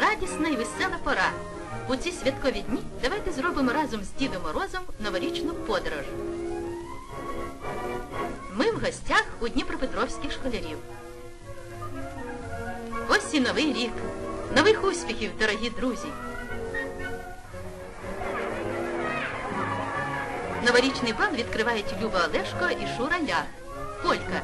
Радісна і весела пора. У ці святкові дні давайте зробимо разом з Дідом Морозом новорічну подорож. Ми в гостях у Дніпропетровських школярів. Ось і новий рік. Нових успіхів, дорогі друзі! Новорічний бал відкривають Люба Олешко і Шура Лях. Полька.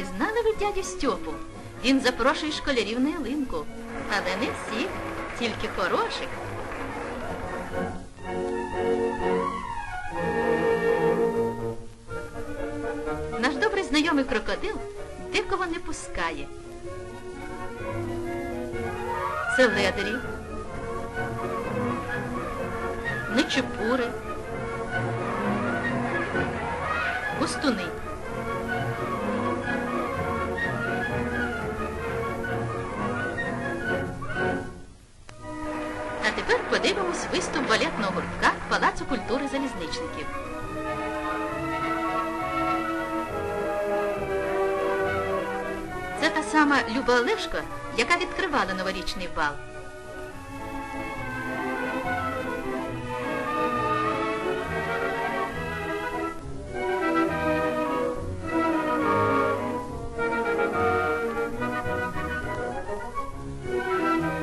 Пізнали ви дядю Стьопу? Він запрошує школярів на ялинку. Але не всіх, тільки хороших. Наш добрий знайомий крокодил декого не пускає. Це ледарі, нечепури, пустуни. Подивимось виступ балетного гуртка Палацу культури залізничників. Це та сама Люба Олешко, яка відкривала новорічний бал.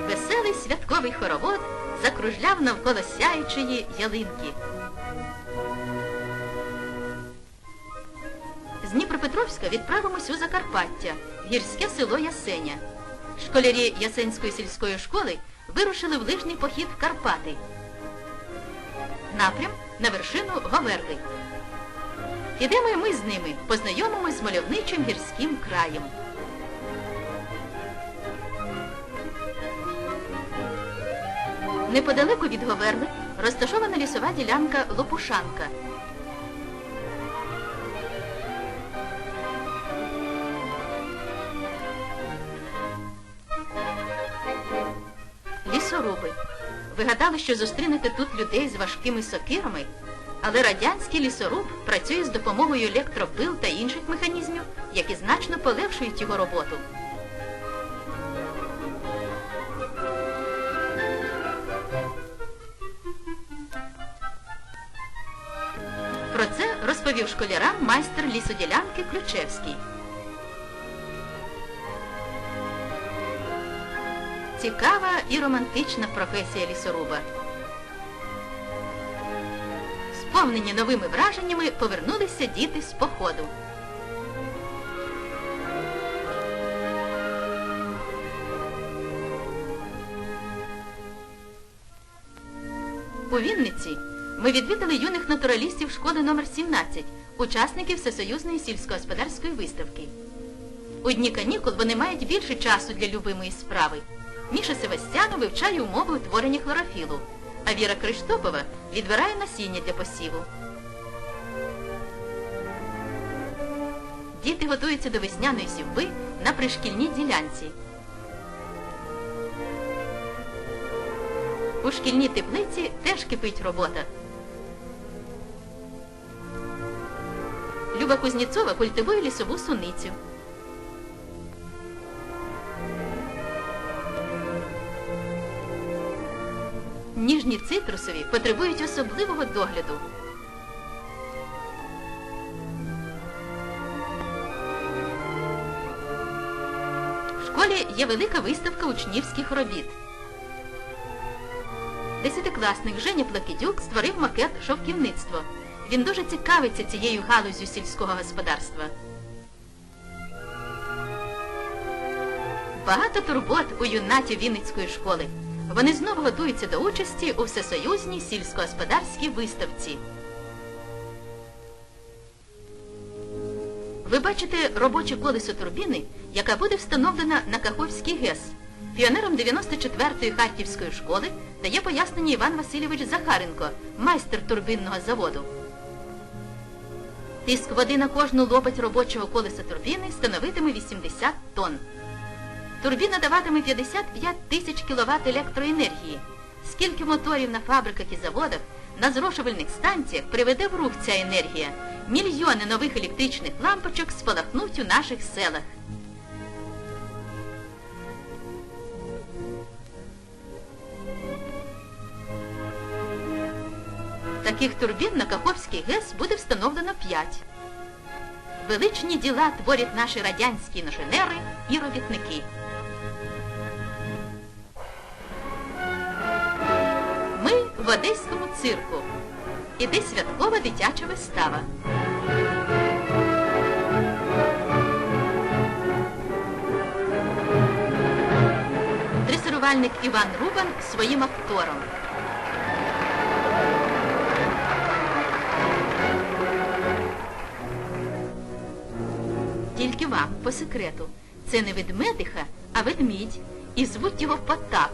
Веселий святковий хоровод закружляв навколо сяючої ялинки. З Дніпропетровська відправимось у Закарпаття, гірське село Ясеня. Школярі Ясенської сільської школи вирушили в лижний похід в Карпати. Напрям на вершину Говерли. Підемо й ми з ними, познайомимось з мальовничим гірським краєм. Неподалеку від Говерли розташована лісова ділянка Лопушанка. Лісоруби. Ви гадали, що зустрінете тут людей з важкими сокирами, але радянський лісоруб працює з допомогою електропил та інших механізмів, які значно полегшують його роботу. Розповів школярам майстер лісоділянки Ключевський. Цікава і романтична професія лісоруба. Сповнені новими враженнями повернулися діти з походу. У Вінниці ми відвідали юних натуралістів школи номер 17 учасників Всесоюзної сільськогосподарської виставки. У дні канікул вони мають більше часу для любимої справи. Міша Севастяну вивчає умови утворення хлорофілу, а Віра Криштопова відбирає насіння для посіву. Діти готуються до весняної сівби на пришкільній ділянці. У шкільній теплиці теж кипить робота. Люба Кузнєцова культивує лісову суницю. Ніжні цитрусові потребують особливого догляду. В школі є велика виставка учнівських робіт. Десятикласник Женя Плакідюк створив макет шовківництва. Він дуже цікавиться цією галузю сільського господарства. Багато турбот у юнатів Вінницької школи. Вони знову готуються до участі у всесоюзній сільськогосподарській виставці. Ви бачите робоче колесо турбіни, яка буде встановлена на Каховський ГЕС. Піонером 94-ї Харківської школи дає пояснення Іван Васильович Захаренко, майстер турбінного заводу. Тиск води на кожну лопать робочого колеса турбіни становитиме 80 тонн. Турбіна даватиме 55 тисяч кВт електроенергії. Скільки моторів на фабриках і заводах на зрошувальних станціях приведе в рух ця енергія. Мільйони нових електричних лампочок спалахнуть у наших селах. Таких турбін на Каховський ГЕС буде встановлено 5. Величні діла творять наші радянські інженери і робітники. Ми в одеському цирку. Іде святкова дитяча вистава. Дресирувальник Іван Рубан своїм актором. Тільки вам, по секрету, це не ведмедиха, а ведмідь, і звуть його Потап.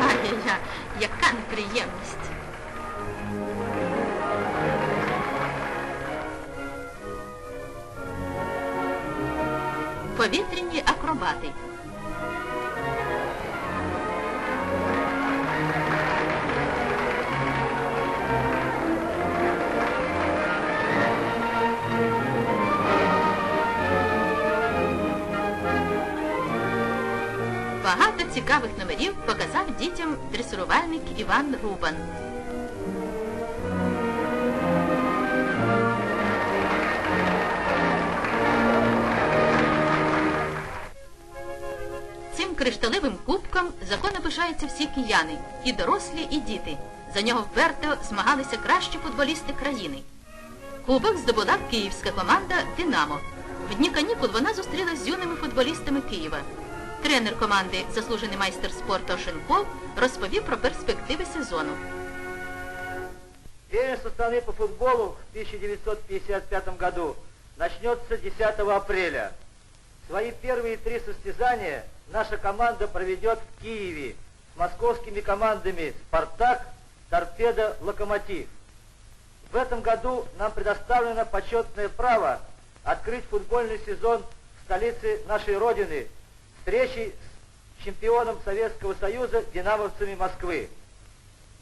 Ай-яй-яй, яка неприємність. Повітряні акробати. Багато цікавих номерів показав дітям дресирувальник Іван Рубан. Цим кришталевим кубком законно пишаються всі кияни, і дорослі, і діти. За нього вперто змагалися кращі футболісти країни. Кубок здобула київська команда Динамо. В дні канікул вона зустрілась з юними футболістами Києва. Тренер команди, заслужений майстер спорту Шенков, розповів про перспективи сезону. Первенство страны по футболу в 1955 году начнется 10 апреля. Свои первые три состязания наша команда проведет в Киеве с московскими командами «Спартак», «Торпедо», «Локомотив». В этом году нам предоставлено почетное право открыть футбольный сезон в столице нашей Родины встречей с чемпионом Советского Союза «Динамовцами Москвы».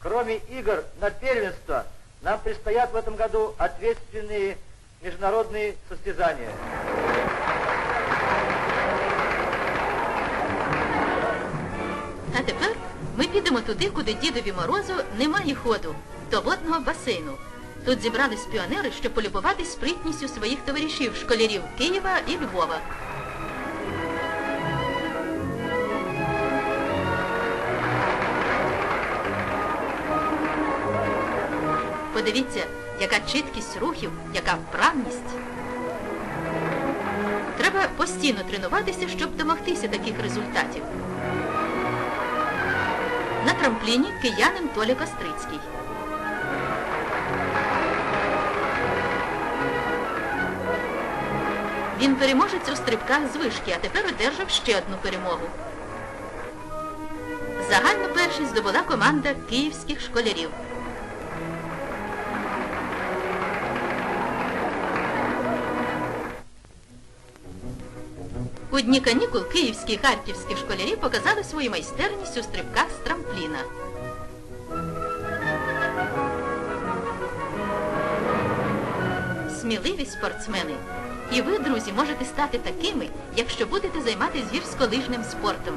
Кроме игр на первенство, нам предстоят в этом году ответственные международные состязания. А тепер ми підемо туди, куди дідові морозу немає ходу, до водного басейну. Тут зібрались піонери, щоб полюбуватись спритністю своїх товаришів, школярів Києва і Львова. Подивіться, яка чіткість рухів, яка вправність. Треба постійно тренуватися, щоб домогтися таких результатів. На трампліні киянин Толя Кострицький. Він переможець у стрибках з вишки, а тепер одержав ще одну перемогу. Загальну першість здобула команда київських школярів. У дні канікул київські харківські школярі показали свою майстерність у стрибках з трампліна. Сміливі спортсмени. І ви, друзі, можете стати такими, якщо будете займатися гірськолижним спортом.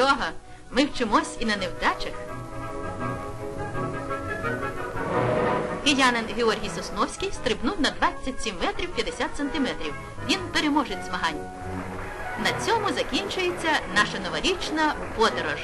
Нічого, ми вчимось і на невдачах. Киянин Георгій Сосновський стрибнув на 27 метрів 50 сантиметрів. Він переможець змагань. На цьому закінчується наша новорічна подорож.